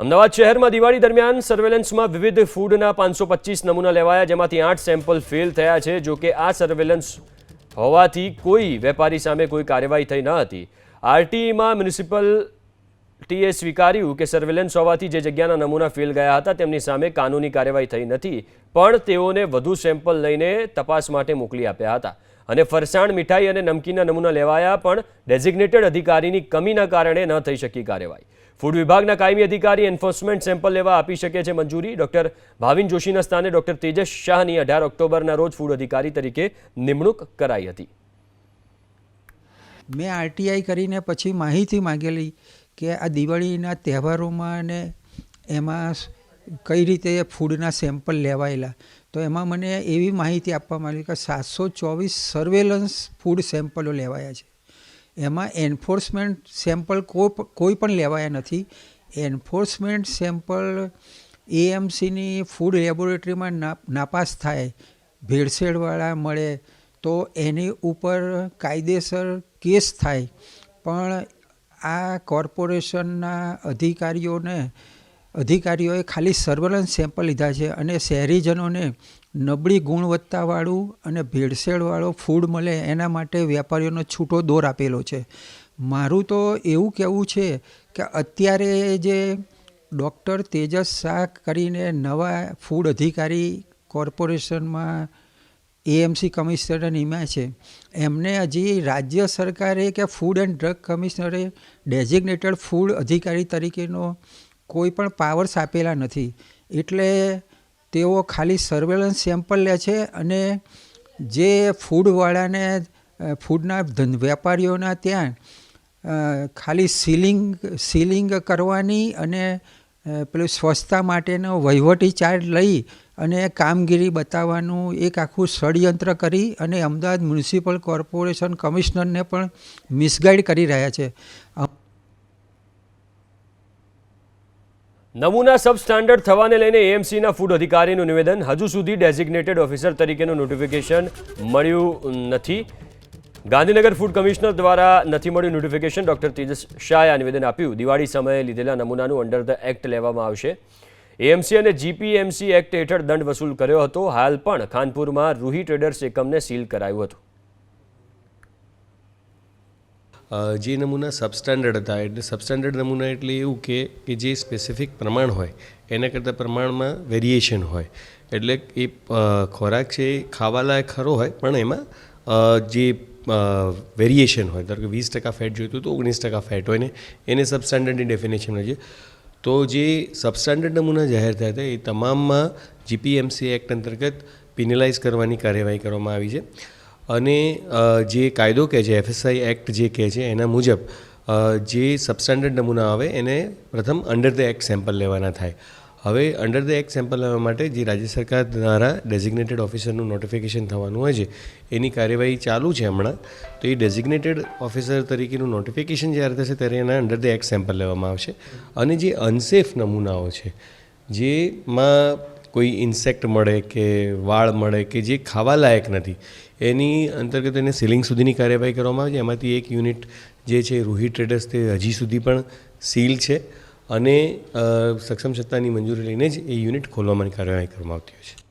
અમદાવાદ શહેરમાં દિવાળી દરમિયાન સર્વેલન્સમાં વિવિધ ફૂડના પાંચસો પચીસ નમૂના લેવાયા, જેમાંથી આઠ સેમ્પલ ફેલ થયા છે. જો કે આ સર્વેલન્સ હોવાથી કોઈ વેપારી સામે કોઈ કાર્યવાહી થઈ ન હતી. આરટીઈમાં મ્યુનિસિપલ ટીએ સ્વીકાર્યું કે સર્વેલન્સ હોવાથી જે જગ્યાના નમૂના ફેલ ગયા હતા તેમની સામે કાનૂની કાર્યવાહી થઈ નથી, પણ તેઓને વધુ સેમ્પલ લઈને તપાસ માટે મોકલી આપ્યા હતા. અને ફરસાણ મીઠાઈ અને નમકીનના નમૂના લેવાયા, પણ ડેઝિગ્નેટેડ અધિકારીની કમીના કારણે ન થઈ શકી કાર્યવાહી. ફૂડ વિભાગના કાયમી અધિકારી એન્ફોર્સમેન્ટ સેમ્પલ લેવા આપી શકે છે મંજૂરી. ડોક્ટર ભાવિન જોશીના સ્થાને ડોક્ટર તેજસ શાહની અઢાર ઓક્ટોબરના રોજ ફૂડ અધિકારી તરીકે નિમણૂક કરાઈ હતી. મેં આરટીઆઈ કરીને પછી માહિતી માંગેલી કે આ દિવાળીના તહેવારોમાં ને એમાં કઈ રીતે ફૂડના સેમ્પલ લેવાયેલા? તો એમાં મને એવી માહિતી આપવામાં આવી કે સાતસો ચોવીસ સર્વેલન્સ ફૂડ સેમ્પલો લેવાયા છે. એમાં એન્ફોર્સમેન્ટ સેમ્પલ કોઈ પણ લેવાયા નથી. એન્ફોર્સમેન્ટ સેમ્પલ એએમસીની ફૂડ લેબોરેટરીમાં ના નાપાસ થાય, ભેળસેળવાળા મળે, તો એની ઉપર કાયદેસર કેસ થાય. પણ આ કોર્પોરેશનના અધિકારીઓને, અધિકારીઓએ ખાલી સર્વેલન્સ સેમ્પલ લીધા છે અને શહેરીજનોને નબળી ગુણવત્તાવાળું અને ભેળસેળવાળો ફૂડ મળે એના માટે વેપારીઓનો છૂટો દોર આપેલો છે. મારું તો એવું કહેવું છે કે અત્યારે જે ડૉક્ટર તેજસ શાહ કરીને નવા ફૂડ અધિકારી કોર્પોરેશનમાં એએમસી કમિશનર નિમ્યા છે. એમને હજી રાજ્ય સરકારે કે ફૂડ એન્ડ ડ્રગ કમિશનરે ડેઝિગ્નેટેડ ફૂડ અધિકારી તરીકેનો કોઈ પણ પાવર્સ આપેલા નથી. એટલે તેઓ ખાલી સર્વેલન્સ સેમ્પલ લે છે અને જે ફૂડવાળાને ફૂડના વેપારીઓના ત્યાં ખાલી સીલિંગ સીલિંગ કરવાની અને પેલું સ્વચ્છતા માટેનો વહીવટી ચાર્જ લઈ અને કામગીરી બતાવવાનું એક આખું ષડયંત્ર કરી અને અમદાવાદ મ્યુનિસિપલ કોર્પોરેશન કમિશનરને પણ મિસગાઈડ કરી રહ્યા છે. નમૂના સબ સ્ટાન્ડર્ડ થવાને લઈને એએમસીના ફૂડ અધિકારીનું નિવેદન. હજુ સુધી ડેઝિગ્નેટેડ ઓફિસર તરીકેનું નોટિફિકેશન મળ્યું નથી. ગાંધીનગર ફૂડ કમિશનર દ્વારા નથી મળ્યું નોટિફિકેશન. ડોક્ટર તેજસ શાહે આ નિવેદન આપ્યું. દિવાળી સમયે લીધેલા નમૂનાનું અંડર ધ એક્ટ લેવામાં આવશે. એએમસી અને જીપીએમસી એક્ટ હેઠળ દંડ વસૂલ કર્યો હતો. હાલ પણ ખાનપુરમાં રૂહી ટ્રેડર્સ એકમને સીલ કરાયું હતું. જે નમૂના સબસ્ટાન્ડર્ડ હતા, એટલે સબસ્ટાન્ડર્ડ નમૂના એટલે એવું કે કે જે સ્પેસિફિક પ્રમાણ હોય, એના કરતાં પ્રમાણમાં વેરિએશન હોય. એટલે એ ખોરાક છે એ ખાવાલાયક ખરો હોય, પણ એમાં જે વેરિએશન હોય, ધારો કે વીસ ટકા ફેટ જોઈતું તો ઓગણીસ ટકા ફેટ હોય ને, એને સબસ્ટાન્ડર્ડની ડેફિનેશન હોય છે. તો જે સબસ્ટાન્ડર્ડ નમૂના જાહેર થયા હતા એ તમામમાં જીપીએમસી એક્ટ અંતર્ગત પિનલાઇઝ કરવાની કાર્યવાહી કરવામાં આવી છે. અને જે કાયદો કહે છે એફએસઆઈ એક્ટ જે કહે છે, એના મુજબ જે સબસ્ટાન્ડર્ડ નમૂના આવે એને પ્રથમ અંડર ધ એક્ટ સેમ્પલ લેવાના થાય. હવે અંડર ધ એક્ટ સેમ્પલ લેવા માટે જે રાજ્ય સરકાર દ્વારા ડેઝિગ્નેટેડ ઓફિસરનું નોટિફિકેશન થવાનું હોય છે, એની કાર્યવાહી ચાલુ છે હમણાં. તો એ ડેઝિગ્નેટેડ ઓફિસર તરીકેનું નોટિફિકેશન જ્યારે થશે ત્યારે એના અંડર ધ એક્ટ સેમ્પલ લેવામાં આવશે. અને જે અનસેફ નમૂનાઓ છે, જેમાં કોઈ ઇન્સેક્ટ મળે કે વાળ મળે કે જે ખાવા લાયક નથી, એની અંતર્ગત એને સીલિંગ સુધીની કાર્યવાહી કરવામાં આવે છે. એમાંથી એક યુનિટ જે છે રૂહી ટ્રેડર્સ તે હજી સુધી પણ સીલ છે. અને સક્ષમ સત્તાની મંજૂરી લઈને જ એ યુનિટ ખોલવાની કાર્યવાહી કરવામાં આવતી હોય છે.